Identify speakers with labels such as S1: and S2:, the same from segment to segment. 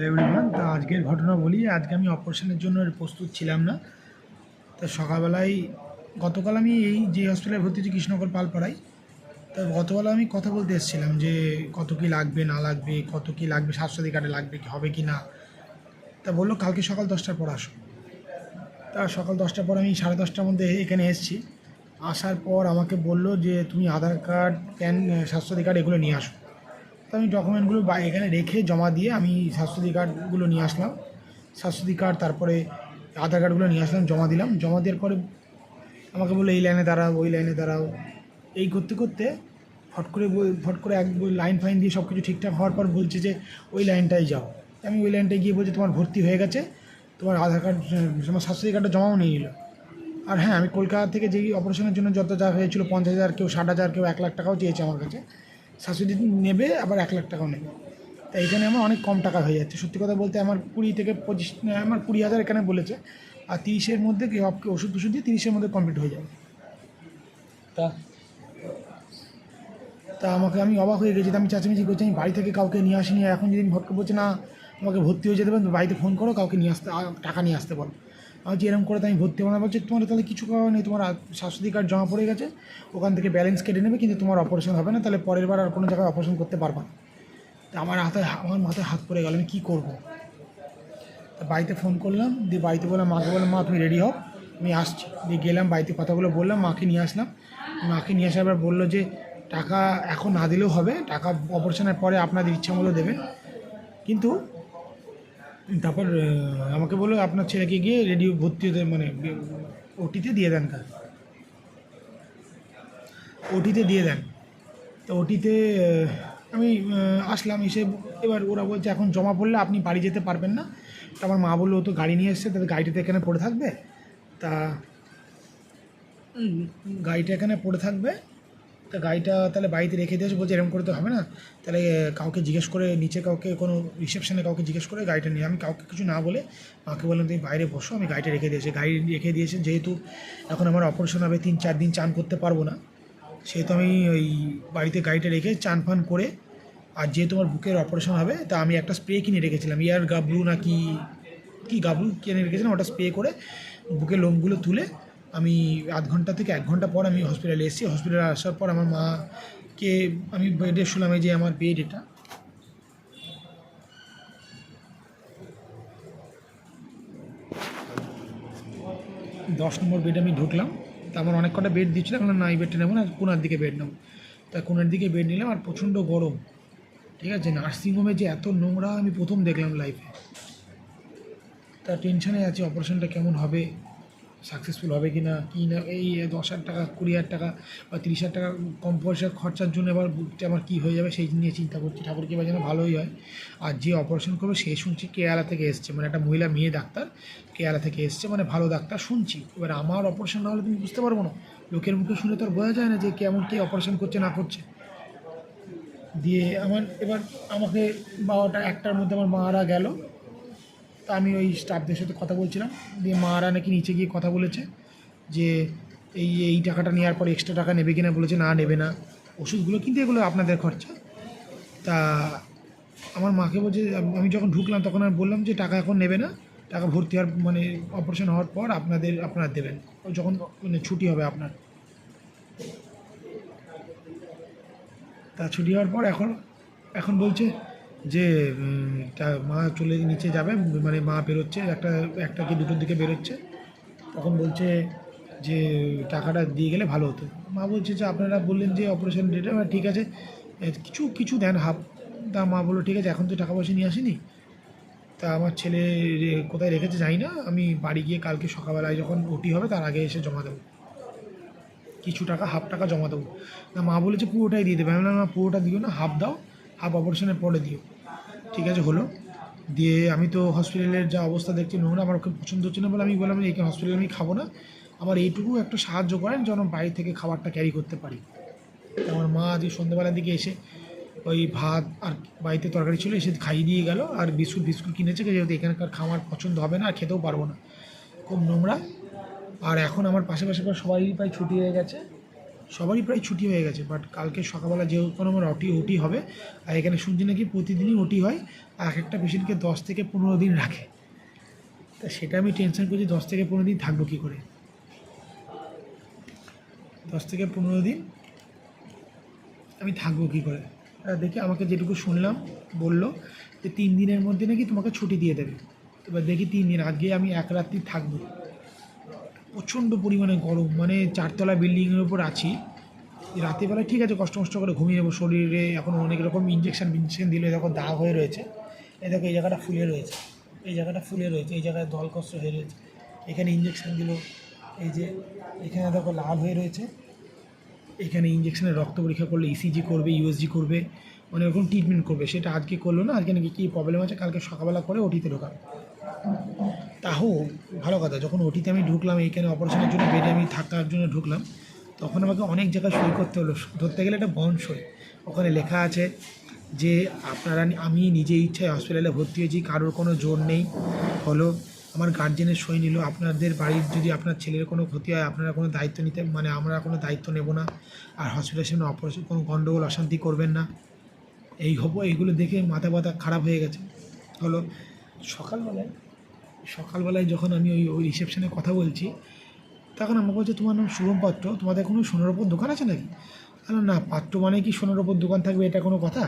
S1: Everyone তা আজকের ঘটনা বলি, আজকে আমি অপারেশনের জন্য প্রস্তুত ছিলাম না। তা সকালবেলায়, গতকাল আমি এই যে হসপিটালে ভর্তি হচ্ছি কৃষ্ণনগর পালপাড়ায়, তা গতবেলা আমি কথা বলতে এসেছিলাম যে কত কি লাগবে, না লাগবে, কত কি লাগবে, স্বাস্থ্যসাথী কার্ডে লাগবে কি, হবে কি না। তা বলল, কালকে সকাল দশটার পর আসো। তা সকাল দশটার পর আমি সাড়ে দশটার মধ্যে এখানে এসেছি। আসার পর আমাকে বলল যে, তুমি Aadhaar card, PAN, Swasthyasathi card এগুলো নিয়ে আসো। তো আমি ডকুমেন্টগুলো এখানে রেখে জমা দিয়ে আমি স্বাস্থ্যসাথী কার্ডগুলো নিয়ে আসলাম। স্বাস্থ্যসাথী কার্ড তারপরে আধার কার্ডগুলো নিয়ে আসলাম, জমা দিলাম। জমা দেওয়ার পরে আমাকে বলল, এই লাইনে দাঁড়াও, ওই লাইনে দাঁড়াও। এই করতে করতে ফট করে ফট করে এক লাইন ফাইন দিয়ে সব কিছু ঠিকঠাক হওয়ার পর বলছে যে, ওই লাইনটাই যাও। আমি ওই লাইনটায় গিয়ে বলছি, তোমার ভর্তি হয়ে গেছে। তোমার আধার কার্ড তোমার স্বাস্থ্যসাথী কার্ডটা জমাও নিয়ে নিল আর হ্যাঁ আমি কলকাতা থেকে যেই অপারেশনের জন্য যত যা হয়েছিল, পঞ্চাশ হাজার কেউ, ষাট হাজার কেউ, এক লাখ টাকাও চেয়েছে আমার কাছে। শাশুড়ি নেবে আবার এক লাখ টাকাও নেবে। তাই এখানে আমার অনেক কম টাকা হয়ে যাচ্ছে। সত্যি কথা বলতে আমার কুড়ি থেকে পঁচিশ আমার কুড়ি হাজার এখানে বলেছে আর তিরিশের মধ্যে কি সব ওষুধ টষুধ দিয়ে তিরিশের মধ্যে কমপ্লিট হয়ে যাবে।
S2: তা?
S1: তা আমাকে আমি অবাক হয়ে গেছি তা আমি চাচামেচি করছি আমি বাড়ি থেকে কাউকে নিয়ে আসিনি এখন যদি ভটকে বলছে না আমাকে ভর্তি হয়ে যেতে পারেন বাড়িতে ফোন করো কাউকে নিয়ে আসতে টাকা নিয়ে আসতে বলো। বলছি এরকম করে তো আমি ভর্তি হব না বলছে তোমার তাহলে কিছু করার নেই, তোমার স্বাস্থ্যসাথী কার্ড জমা পড়ে গেছে, ওখান থেকে ব্যালেন্স কেটে নেবে, কিন্তু তোমার অপারেশন হবে না, তাহলে পরের বার আর কোনো জায়গায় অপারেশন করতে পারবা না। তা আমার হাতে, আমার মাথায় হাত পড়ে গেল, আমি কী করব? তা বাড়িতে ফোন করলাম, দিয়ে বাড়িতে বললাম, মাকে বললাম, মা, তুমি রেডি হও? আমি আসছি, দিয়ে গেলাম, বাড়িতে কথাগুলো বললাম, মাকে নিয়ে আসলাম। মাকে নিয়ে আসার পর বলল যে, টাকা এখন না দিলেও হবে, টাকা অপারেশনের পরে আপনাদের ইচ্ছা মতো দেবেন। কিন্তু তারপর আমাকে বলল, আপনার ছেলেকে গিয়ে রেডিও ভর্তি হতে মানে ওটিতে দিয়ে দেন কাজ ওটিতে দিয়ে দেন। তো ওটিতে আমি আসলাম, এসে এবার ওরা বলছে, এখন জমা পড়লে আপনি বাড়ি যেতে পারবেন না। তো আমার মা বলল তো গাড়ি নিয়ে এসছে, তাহলে গাড়িটাতে এখানে পড়ে থাকবে? তা গাড়িটা এখানে পড়ে থাকবে। তা গাড়িটা তাহলে বাড়িতে রেখে দিয়েছে বলছে, এরকম করে তো হবে না। তাহলে কাউকে জিজ্ঞেস করে, নিচে কাউকে, কোনো রিসেপশনে কাউকে জিজ্ঞেস করে গাড়িটা নিয়ে। আমি কাউকে কিছু না বলে, মাকে বললাম, তুমি বাইরে বসো, আমি গাড়িটা রেখে দিয়েছি। গাড়ি রেখে দিয়েছে, যেহেতু এখন আমার অপারেশন হবে, তিন, চার দিন চান করতে পারব না। সেহেতু আমি ওই বাড়িতে গাড়িটা রেখে চান ফান করে, আর যেহেতু আমার বুকের অপারেশন হবে, তা আমি একটা স্প্রে কিনে রেখেছিলাম, ইয়ার গাবলু না কি কি গাবলু কিনে রেখেছিলাম, ওটা স্প্রে করে বুকের লোমগুলো তুলে আমি আধ ঘণ্টা থেকে এক ঘণ্টা পর আমি হসপিটালে এসেছি। হসপিটালে আসার পর আমার মাকে আমি বেডে শুনলাম যে আমার বেড এটা। দশ নম্বর বেডে আমি ঢুকলাম। তা আমার অনেক কটা বেড দিচ্ছিল এখন না এই বেডটা নেব না, কোনার দিকে বেড নেব। তা কোনার দিকে বেড নিলাম, আর প্রচণ্ড গরম। ঠিক আছে নার্সিংহোমে যে এত নোংরা আমি প্রথম দেখলাম লাইফে তা টেনশনে আছে অপারেশনটা কেমন হবে? সাকসেসফুল হবে কি না কি না, এই দশ হাজার টাকা, কুড়ি হাজার টাকা বা তিরিশ হাজার টাকা কম পয়সার খরচার জন্য এবার বুকটা আমার কী হয়ে যাবে সেই নিয়ে চিন্তা করছি। ঠাকুর কি যেন ভালোই হয়। আর যে অপারেশন করবে সে শুনছি কেয়ালা থেকে এসছে। মানে একটা মহিলা মেয়ে ডাক্তার কেয়ালা থেকে এসছে মানে ভালো ডাক্তার শুনছি। এবার আমার অপারেশন না হলে তুমি বুঝতে পারব না। লোকের মুখে শুনে তো আর বোঝা যায় না যে কেমন কে অপারেশন করছে, না করছে। দিয়ে আমার, এবার আমাকে বারোটা একটার মধ্যে আমার মারা গেল। তা আমি ওই স্টাফদের সাথে কথা বলছিলাম। দিয়ে মারা নাকি নিচে গিয়ে কথা বলেছে যে এই এই টাকাটা নেওয়ার পর এক্সট্রা টাকা নেবে কিনা বলেছে, না নেবে না। ওষুধগুলো কিন্তু এগুলো আপনাদের খরচা। তা আমার মাকে বলছে, আমি যখন ঢুকলাম তখন আমি বললাম যে টাকা এখন নেবে না। টাকা ভর্তি হওয়ার মানে অপারেশন হওয়ার পর আপনাদের, আপনারা দেবেন। যখন মানে ছুটি হবে আপনার। তা ছুটি হওয়ার পর এখন এখন বলছে যে মা চলে, নিচে যাবে মানে মা বেরোচ্ছে, একটা একটা কি দুটোর দিকে বেরোচ্ছে। তখন বলছে যে, টাকাটা দিয়ে গেলে ভালো হতো। মা বলছে যে, আপনারা বললেন যে অপারেশন ডেটে ঠিক আছে। কিছু কিছু দেন হাফ। তা মা বলল, ঠিক আছে, এখন তো টাকা পয়সা নিয়ে আসিনি। তা আমার ছেলে কোথায় রেখেছে জানি না। আমি বাড়ি গিয়ে কালকে সকালবেলায় যখন ওটি হবে, তার আগে এসে জমা দেবো। কিছু টাকা, হাফ টাকা জমা দেবো। না মা বলেছে, পুরোটাই দিয়ে দেবে। আমি না, পুরোটা দিও না, হাফ দাও। হাফ অপারেশনের পরে দিও। ঠিক আছে, হলো। দিয়ে আমি তো হসপিটালের যা অবস্থা দেখছি নোংরা আমার খুব পছন্দ হচ্ছে না বলে আমি বললাম এই হসপিটালে আমি খাব না। আমার এইটুকু একটু সাহায্য করেন যেন বাড়ি থেকে খাবারটা ক্যারি করতে পারি। আমার মা আজ সন্ধ্যেবেলার দিকে এসে ওই ভাত আর বাড়িতে তরকারি ছিল, এসে খাইয়ে দিয়ে গেল। আর বিস্কুট বিস্কুট কিনেছে, যেহেতু এখানকার খাবার পছন্দ হবে না, আর খেতেও পারব না। খুব নোংরা। আর এখন আমার পাশে পাশে সবাই প্রায় ছুটি হয়ে গেছে। সবারই প্রায় ছুটি হয়ে গেছে বাট কালকে সকালবেলা যেহেতু আমার ওটি ওটি হবে, আর এখানে শুনছি নাকি প্রতিদিনই ওটি হয়, আর এক একটা পেশেন্টকে দশ থেকে পনেরো দিন রাখে। তা সেটা আমি টেনশন করছি, দশ থেকে পনেরো দিন থাকব কী করে? দশ থেকে পনেরো দিন আমি থাকব কী করে? দেখি আমাকে যেটুকু শুনলাম, বলল যে তিন দিনের মধ্যে নাকি তোমাকে ছুটি দিয়ে দেবে। এবার দেখি তিন দিন, আজকে আমি এক রাত্রি থাকব। প্রচণ্ড পরিমাণে গরম মানে চারতলা বিল্ডিংয়ের উপর আছি। রাতেরবেলা ঠিক আছে, কষ্ট কষ্ট করে ঘুমিয়ে নেব শরীরে এখন অনেক রকম ইঞ্জেকশন ফিনজেকশন দিলে দেখো দাগ হয়ে রয়েছে। এই দেখো, এই জায়গাটা ফুলে রয়েছে, এই জায়গাটা ফুলে রয়েছে, এই জায়গায় দল কষ্ট হয়ে রয়েছে। এখানে ইঞ্জেকশন দিল, এই যে এখানে দেখো লাল হয়ে রয়েছে। এখানে ইঞ্জেকশনের রক্ত পরীক্ষা করলে ইসিজি করবে ইউএসজি করবে, অনেক রকম ট্রিটমেন্ট করবে। সেটা আজকে করল না, আজকে নাকি কী প্রবলেম আছে, কালকে সকালবেলা করে ওটিতে ঢোকাবে। তাও ভালো কথা, যখন ওটিতে আমি ঢুকলাম, এইখানে অপারেশনের জন্য বেডে আমি থাকার জন্য ঢুকলাম, তখন আমাকে অনেক জায়গায় সই করতে হলো। ধরতে গেলে একটা বন সই। ওখানে লেখা আছে যে, আপনারা আমি নিজে ইচ্ছায় হসপিটালে ভর্তি হয়েছি, কারোর কোনো জোর নেই। হলো, আমার গার্জেনের সই নিল। আপনাদের বাড়ির যদি আপনার ছেলের কোনো ক্ষতি হয়, আপনারা কোনো দায়িত্ব নিতে মানে আমরা কোনো দায়িত্ব নেব না। আর হসপিটালের সামনে অপারেশন কোনো গণ্ডগোল অশান্তি করবেন না। এই হব, এইগুলো দেখে মাথা ব্যথা খারাপ হয়ে গেছে। হলো, সকালবেলায় সকালবেলায় যখন আমি ওই ওই রিসেপশনে কথা বলছি, তখন আমাকে বলছে, তোমার নাম শুভম পাত্র, তোমাদের কোনো সোনার ওপর দোকান আছে নাকি? আমি না, পাত্র মানে কি সোনার ওপর দোকান থাকবে, এটা কোনো কথা?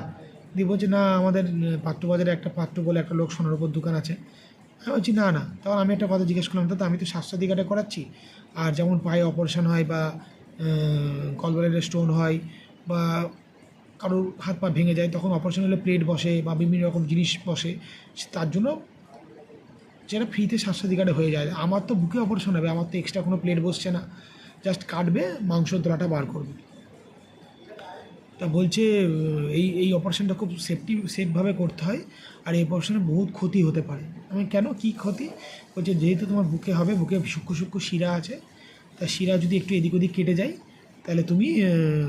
S1: দিয়ে বলছে, না, আমাদের পাত্র বাজারে একটা পাত্র বলে একটা লোক সোনার ওপর দোকান আছে। আমি বলছি, না না। তখন আমি একটা কথা জিজ্ঞেস করলাম তো আমি তো স্বাস্থ্য দিকাটা করাচ্ছি, আর যেমন পায়ে অপারেশন হয় বা কলবারের স্টোন হয় বা, কারোর হাত পা ভেঙে যায়, তখন অপারেশন হলে প্লেট বসে বা বিভিন্ন রকম জিনিস বসে, তার জন্য যেটা ফ্রিতে স্বাস্থ্যসাথী কার্ডে হয়ে যায়। আমার তো বুকে অপারেশন হবে, আমার তো এক্সট্রা কোনো প্লেট বসছে না। জাস্ট কাটবে, মাংস দোলাটা বার করবে। তা বলছে এই এই অপারেশনটা খুব সেফটি সেফভাবে করতে হয়, আর এই অপারেশনে বহুত ক্ষতি হতে পারে। আমি কেন? কি ক্ষতি? বলছে, যেহেতু তোমার বুকে হবে, বুকে সূক্ষ্ম সূক্ষ্ম শিরা আছে, তা শিরা যদি একটু এদিক ওদিক কেটে যায়, তাহলে তুমি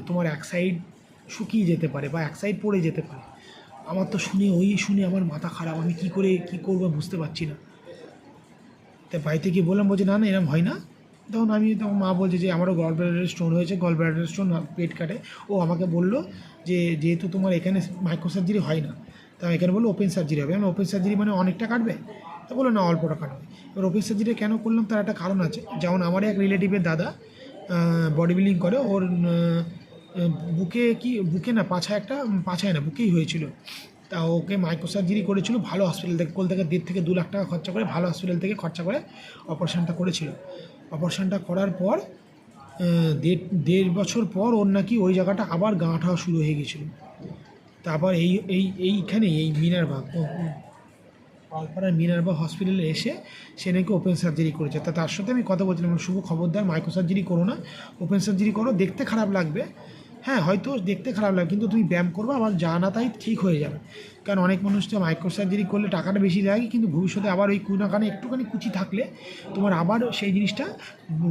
S1: তোমার এক সাইড শুকিয়ে যেতে পারে বা এক সাইড পড়ে যেতে পারে। আমার তো শুনে, ওই শুনে আমার মাথা খারাপ। আমি কি করে, কি করব বুঝতে পারছি না। তা বাড়িতে গিয়ে বললাম, বলছে, না না এরকম হয় না। তখন আমি, তখন মা বলছে যে, আমারও গল ব্লাডারের স্টোন হয়েছে গল ব্লাডারের স্টোন পেট কাটে। ও আমাকে বলল যে, যেহেতু তোমার এখানে মাইক্রো সার্জারি হয় না, তা এখানে বলল ওপেন সার্জারি হবে। আমি ওপেন সার্জারি মানে অনেকটা কাটবে? তা বলল, না, অল্পটা কাটবে। এবার ওপেন সার্জারি কেন করলাম, তার একটা কারণ আছে। যেমন আমার এক রিলেটিভের দাদা বডি বিল্ডিং করে, ওর বুকে কি, বুকে না, পাছায় একটা পাছায় না, বুকেই হয়েছিল। তা ওকে মাইক্রো সার্জারি করেছিল, ভালো হসপিটাল থেকে কলকাতা দেড় থেকে দু লাখ টাকা খরচা করে ভালো হসপিটাল থেকে খরচা করে অপারেশনটা করেছিল। অপারেশনটা করার পর দেড় দেড় বছর পর ওর নাকি ওই জায়গাটা আবার গাঁঠা শুরু হয়ে গেছিল। তারপর এই এই এইখানে এই মিনারবাগ পালপাড়ার মিনারবাগ হসপিটালে এসে সে নাকি ওপেন সার্জারি করেছে। তা তার সাথে আমি কথা বলছিলাম, শুভ খবরদার, মাইক্রো সার্জারি করো না ওপেন সার্জারি করো, দেখতে খারাপ লাগবে হ্যাঁ হয়তো দেখতে খারাপ লাগে, কিন্তু তুমি ব্যায়াম করবে আবার যা না তাই ঠিক হয়ে যাবে। কারণ অনেক মানুষ তো মাইক্রো সার্জারি করলে টাকাটা বেশি লাগে, কিন্তু ভবিষ্যতে আবার ওই কুনাখানে একটুখানি কুচি থাকলে তোমার আবার সেই জিনিসটা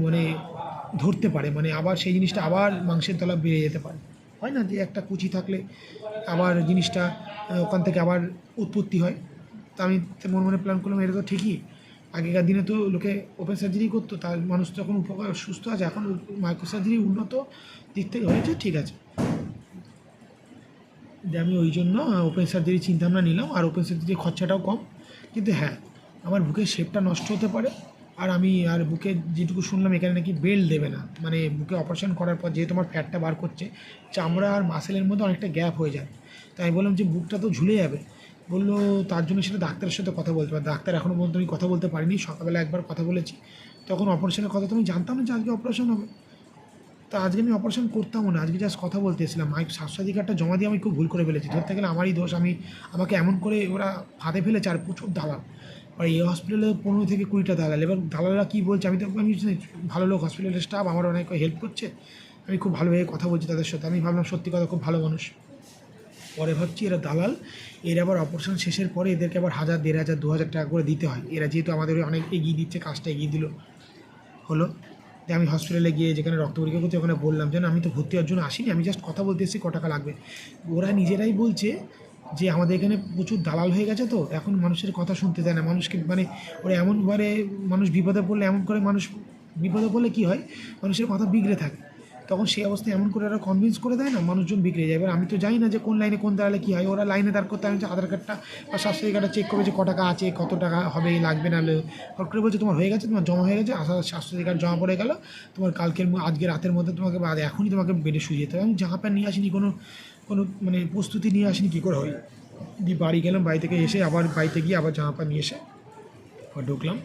S1: মানে ধরতে পারে মানে আবার সেই জিনিসটা আবার মাংসের তলা বেড়ে যেতে পারে। হয় না যে একটা কুচি থাকলে আবার জিনিসটা ওখান থেকে আবার উৎপত্তি হয়? তা আমি মনে মনে প্ল্যান করলাম, এটা তো ঠিকই। আগেকার দিনে তো লোকে ওপেন সার্জারি করতো, তার মানুষ যখন উপকার সুস্থ আছে, এখন মাইক্রো সার্জারি উন্নত দিক থেকে হয়েছে, ঠিক আছে। যে আমি ওই জন্য ওপেন সার্জারি চিন্তাভাবনা নিলাম, আর ওপেন সার্জারির খরচাটাও কম। কিন্তু হ্যাঁ আমার বুকের শেপটা নষ্ট হতে পারে, আর আমি, আর বুকে যেটুকু শুনলাম, এখানে নাকি বেল্ট দেবে না। মানে বুকে অপারেশন করার পর যেহেতু আমার ফ্যাটটা বার করছে, চামড়া আর মাসেলের মধ্যে অনেকটা গ্যাপ হয়ে যায়। তাই বললাম যে বুকটা তো ঝুলে যাবে। বলল, তার জন্য সেটা ডাক্তারের সাথে কথা বলতে পারে। ডাক্তার এখনও পর্যন্ত আমি কথা বলতে পারিনি। সকালবেলা একবার কথা বলেছি। তখন অপারেশনের কথা তো আমি জানতাম না যে আজকে অপারেশন হবে। তা আজকে আমি অপারেশন করতামও না। আজকে জাস্ট কথা বলতে এসেছিলাম। মাইক স্বাস্থ্যাধিকারটা জমা দিয়ে আমি খুব ভুল করে ফেলেছি। ধরতে গেলে আমারই দোষ। আমি আমাকে এমন করে ওরা ফাঁদে ফেলেছে আর প্রচুর দালাল। আর এই হসপিটালে পনেরো থেকে কুড়িটা দালাল। এবার দালালরা কী বলছে? আমি তো আমি ভালো লোক। হসপিটালের স্টাফ আমার অনেক হেল্প করছে। আমি খুব ভালোভাবে কথা বলছি তাদের সাথে। আমি ভাবলাম সত্যি কথা, খুব ভালো মানুষ। পরে ভাবছি এরা দালাল। এর আবার অপারেশন শেষের পরে এদেরকে আবার হাজার, দেড় হাজার, দু হাজার টাকা করে দিতে হয়। এরা যেহেতু আমাদের অনেক এগিয়ে দিচ্ছে, কাজটা এগিয়ে দিল। হলো। যে আমি হসপিটালে গিয়ে যেখানে রক্ত পরীক্ষা করতে ওখানে বললাম যেন আমি তো ভর্তি হওয়ার জন্য আসিনি, আমি জাস্ট কথা বলতে এসেছি, ক টাকা লাগবে? ওরা নিজেরাই বলছে যে, আমাদের এখানে প্রচুর দালাল হয়ে গেছে তো, এখন মানুষের কথা শুনতে দেয় না। মানুষকে মানে ওরা এমনভাবে মানুষ বিপদে পড়লে, এমন করে মানুষ বিপদে পড়লে কী হয়? মানুষের কথা বিগড়ে থাকে। তখন সেই অবস্থায় এমন করে ওরা কনভিন্স করে দেয় না, মানুষজন বিগড়ে যায়। এবার আমি তো জানি না যে কোন লাইনে কোন দাঁড়ালে কী হয়। ওরা লাইনে দাঁড় করতে আমি যে আধার কার্ডটা বা স্বাস্থ্য কার্ডটা চেক করবে যে ক টাকা আছে, কত টাকা হবে, লাগবে না হট করে বলছে, তোমার হয়ে গেছে, তোমার জমা হয়ে গেছে আসা স্বাস্থ্য কার্ড জমা পড়ে গেল। তোমার কালকের আজকে রাতের মধ্যে তোমাকে বা এখনই তোমাকে বেডে শুয়ে যেতে হবে। আমি জামা প্যান্ট নিয়ে আসিনি কোনো কোনো মানে প্রস্তুতি নিয়ে আসিনি, কী করে হয়? দিয়ে বাড়ি গেলাম, বাড়ি থেকে এসে আবার বাড়িতে গিয়ে আবার জামা প্যান্ট নিয়ে এসে আবার ঢুকলাম।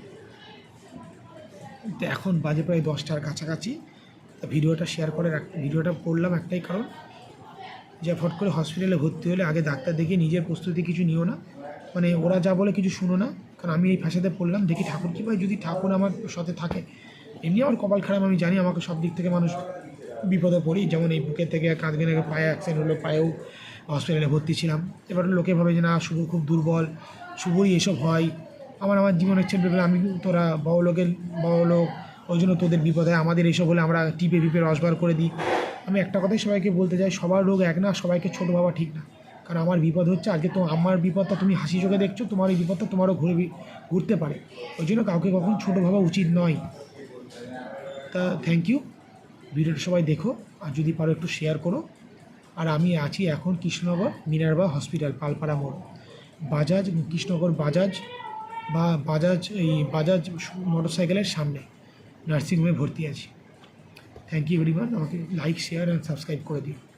S1: তো এখন বাজে প্রায় দশটার কাছাকাছি। তা ভিডিওটা শেয়ার করে ভিডিওটা করলাম একটাই কারণ যে ফট করে হসপিটালে ভর্তি হলে আগে ডাক্তার দেখিয়ে নিজের প্রস্তুতি কিছু নিও না। মানে ওরা যা বলে কিছু শুনো না, কারণ আমি এই ফাঁসাতে পড়লাম, দেখি ঠাকুর কী পাই যদি ঠাকুর আমার সাথে থাকে, এমনি আমার কপাল খারাপ, আমি জানি আমাকে সব দিক থেকে মানুষ বিপদে পড়ি। যেমন এই বুকের থেকে কাঁদবে নাকি পায়ে অ্যাক্সিডেন্ট হলো, পায়েও হসপিটালে ভর্তি ছিলাম। এবার লোকে ভাবে যে না শুভ খুব দুর্বল শুভই এসব হয়। আমার আমার জীবনের ছেলে আমি তোরা বড় লোকের বড় লোক ওই জন্য তোদের বিপদ হয় আমাদের এইসব হলে আমরা টিপে টিপে রসবার করে দিই। আমি একটা কথাই সবাইকে বলতে চাই, সবার রোগ এক না, সবাইকে ছোটো ভাবা ঠিক না। কারণ আমার বিপদ হচ্ছে, আজকে তো আমার বিপদটা তুমি হাসি চোখে দেখছ, তোমার এই বিপদটা তোমারও ঘুরে ঘুরতে পারে। ওই জন্য কাউকে কখন ছোটো ভাবা উচিত নয়। তা থ্যাংক ইউ ভিডিওটা সবাই দেখো, আর যদি পারো একটু শেয়ার করো। আর আমি আছি এখন কৃষ্ণনগর মিনারবা হসপিটাল পালপাড়া মোড়। বাজাজ, কৃষ্ণনগর বাজাজ বা বাজাজ, এই বাজাজ মোটর সাইকেলের সামনে। নার্সিংহোমে ভর্তি আছি। থ্যাংক ইউ ভেরি মাচ আমাকে লাইক শেয়ার অ্যান্ড সাবস্ক্রাইব করে দিও।